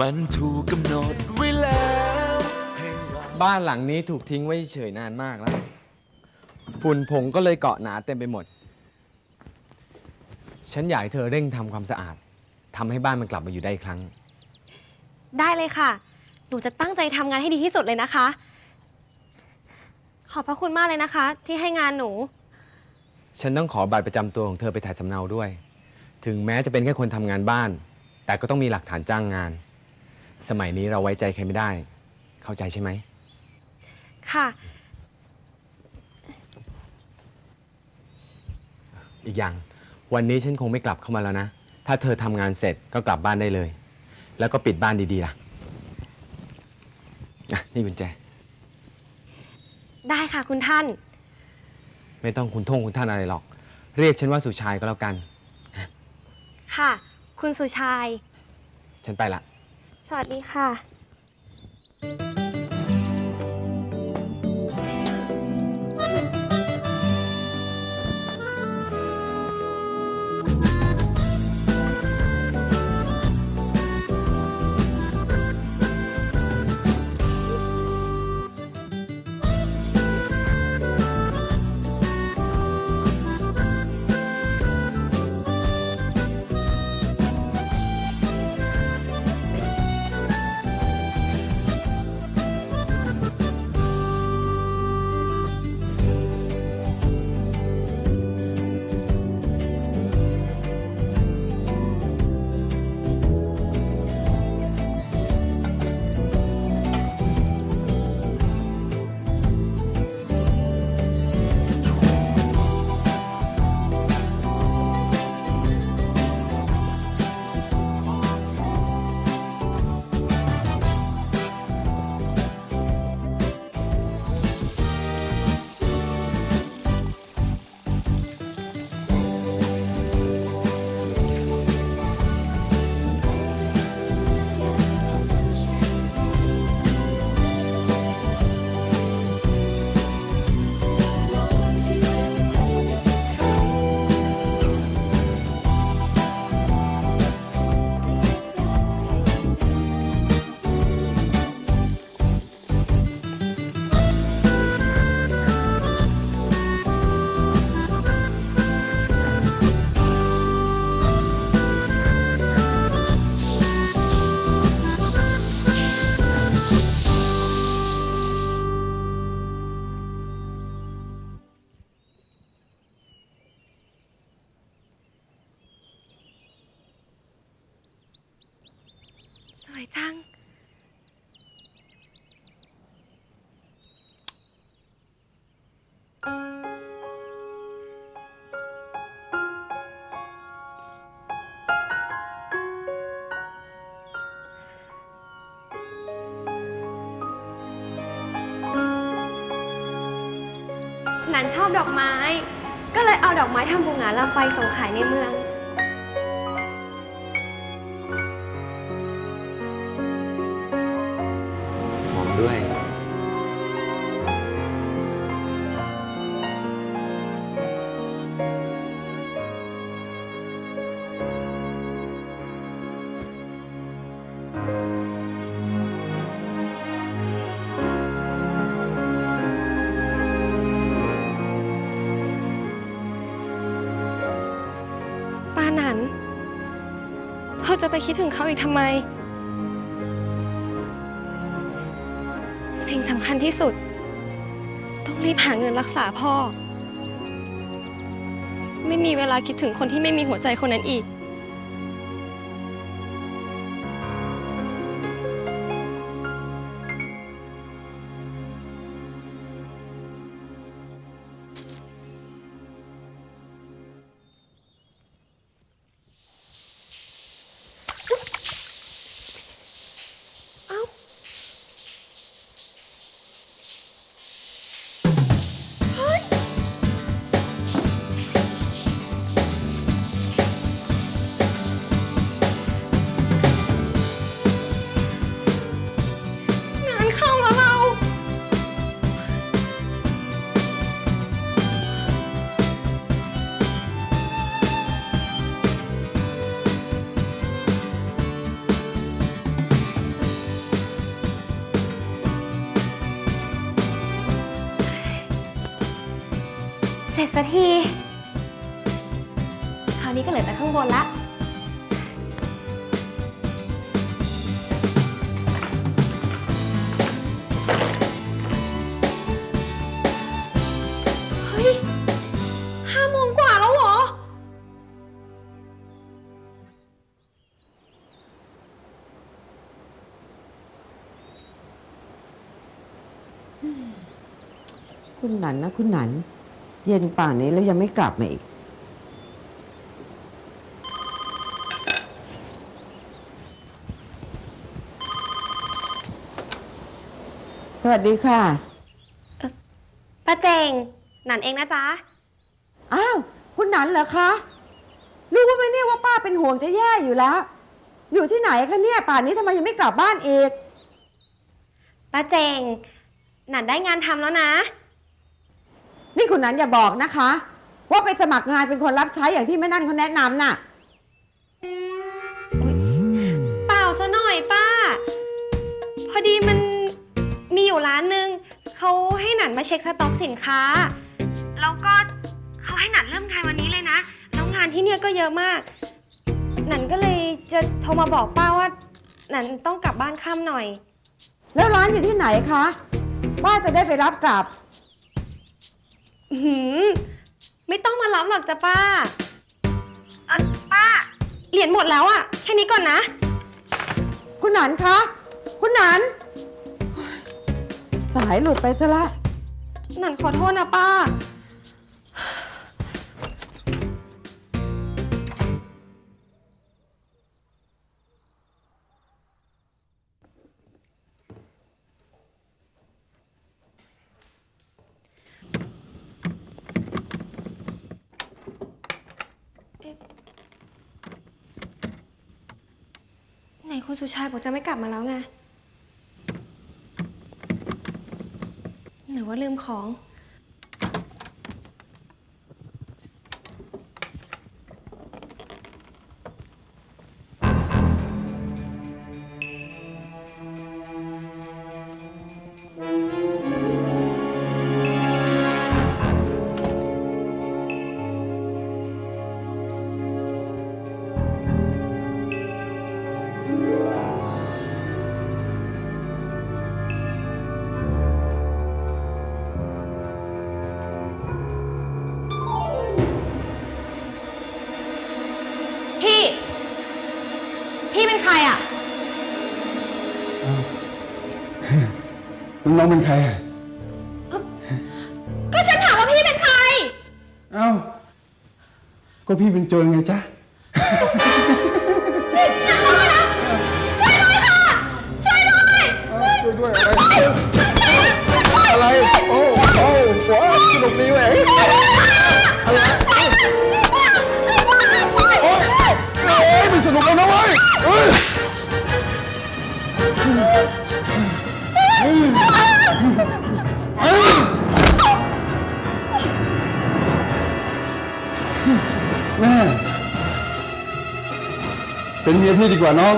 มันถูกกำหนดไว้แล้วให้เราบ้านหลังนี้ถูกทิ้งไว้เฉยนานมากแล้ว ฝุ่นผงก็เลยเกาะหนาเต็มไปหมด ฉันอยากให้เธอเร่งทำความสะอาดทำให้บ้านมันกลับมาอยู่ได้อีกครั้ง ได้เลยค่ะ หนูจะตั้งใจทำงานให้ดีที่สุดเลยนะคะ ขอบพระคุณมากเลยนะคะ ที่ให้งานหนู ฉันต้องขอบัตรประจำตัวของเธอไปถ่ายสำเนาด้วย ถึงแม้จะเป็นแค่คนทำงานบ้าน แต่ก็ต้องมีหลักฐานจ้างงาน สมัยนี้เราไว้ใจใครไม่ได้ เข้าใจใช่ไหม ค่ะ อีกอย่าง วันนี้ฉันคงไม่กลับเข้ามาแล้วนะ ถ้าเธอทำงานเสร็จก็กลับบ้านได้เลย แล้วก็ปิดบ้านดีๆล่ะอะนี่กุญแจ ได้ค่ะคุณท่าน ไม่ต้องคุณท่งคุณท่านอะไรหรอก เรียกฉันว่าสุชายก็แล้วกัน ค่ะ คุณสุชาย ฉันไปละ สวัสดีค่ะ ดอกไม้ ก็เลยเอาดอกไม้ทำบุงหงาลำไปส่งขายในเมือง หอมด้วย นันเธอจะไปคิดถึงเขาอีกทำไม สิ่งสำคัญที่สุด ต้องรีบหาเงินรักษาพ่อ ไม่มีเวลาคิดถึงคนที่ไม่มีหัวใจคนนั้นอีก สักที คราวนี้ก็เหลือแต่ข้างบนละ เฮ้ยห้าโมงกว่าแล้วเหรอ คุณหนันนะคุณหนัน เย็นป่านนี้แล้วยังไม่กลับมาอีก สวัสดีค่ะ ป้าเจงหนันเองนะจ๊ะ อ้าว คุณหนันเหรอคะ รู้ว่าไหมเนี่ยว่าป้าเป็นห่วงจะแย่อยู่แล้ว อยู่ที่ไหนคะเนี่ย ป่านนี้ทำไมยังไม่กลับบ้านอีก ป้าเจงหนันได้งานทำแล้วนะ นี่คุณหนันอย่าบอกนะคะ ว่าไปสมัครงานเป็นคนรับใช้อย่างที่แม่นั่นเขาแนะนำน่ะ เปล่าซะหน่อยป้า พอดีมันมีอยู่ร้านหนึ่งเขาให้หนันมาเช็คสต็อกสินค้า แล้วก็เขาให้หนันเริ่มงานวันนี้เลยนะ แล้วงานที่เนี่ยก็เยอะมาก หนันก็เลยจะโทรมาบอกป้าว่าหนันต้องกลับบ้านค่ำหน่อย แล้วร้านอยู่ที่ไหนคะ ป้าจะได้ไปรับกลับ อื้อหือไม่ต้องมาล้อมหรอกจ้ะป้าเออป้า เหรียญหมดแล้วอะแค่นี้ก่อนนะ คุณหนันคะ คุณหนันสายหลุดไปซะละ หนันขอโทษนะป้า คุณสุชายบอกจะไม่กลับมาแล้วไง หรือว่าลืมของ น้องๆเป็นใครอะก็ฉันถามว่าพี่เป็นใคร เอ้า ก็พี่เป็นโจรไงจ๊ะ ช่วยด้วยค่ะช่วยด้วยช่วยด้วยอะไรอะไร โอ้โอ้โหสนุกดีเว้ย เป็นเมียพี่ดีกว่าน้อง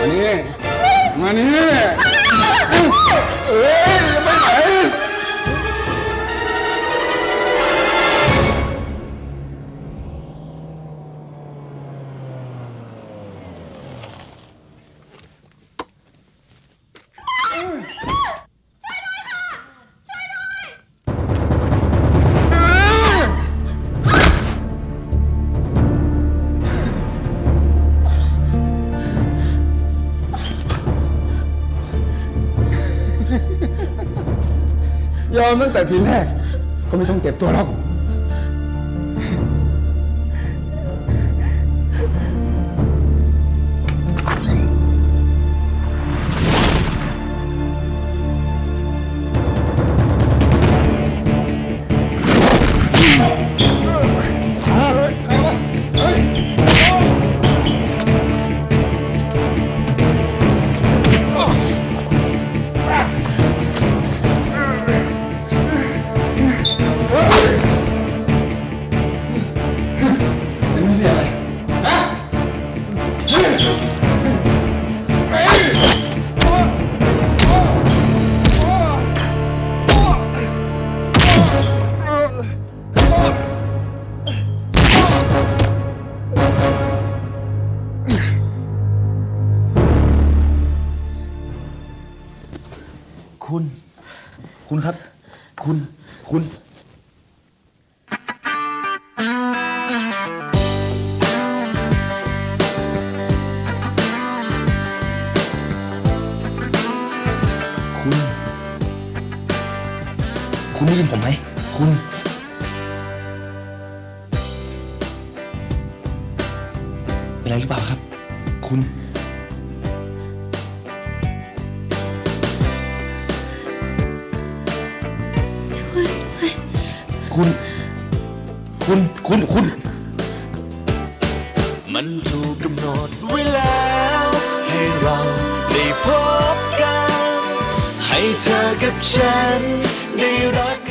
มานี่ มานี่ เอ้ย อมตั้งแต่ทีแรก ก็ไม่ต้องเก็บตัวหรอก ยินผมไหม คุณ เป็นไรหรือเปล่าครับ คุณคุณ คุณ คุณ คุณ มันถูกกำหนดไว้แล้ว ให้เราได้พบกัน ให้เธอกับฉัน ได้รัก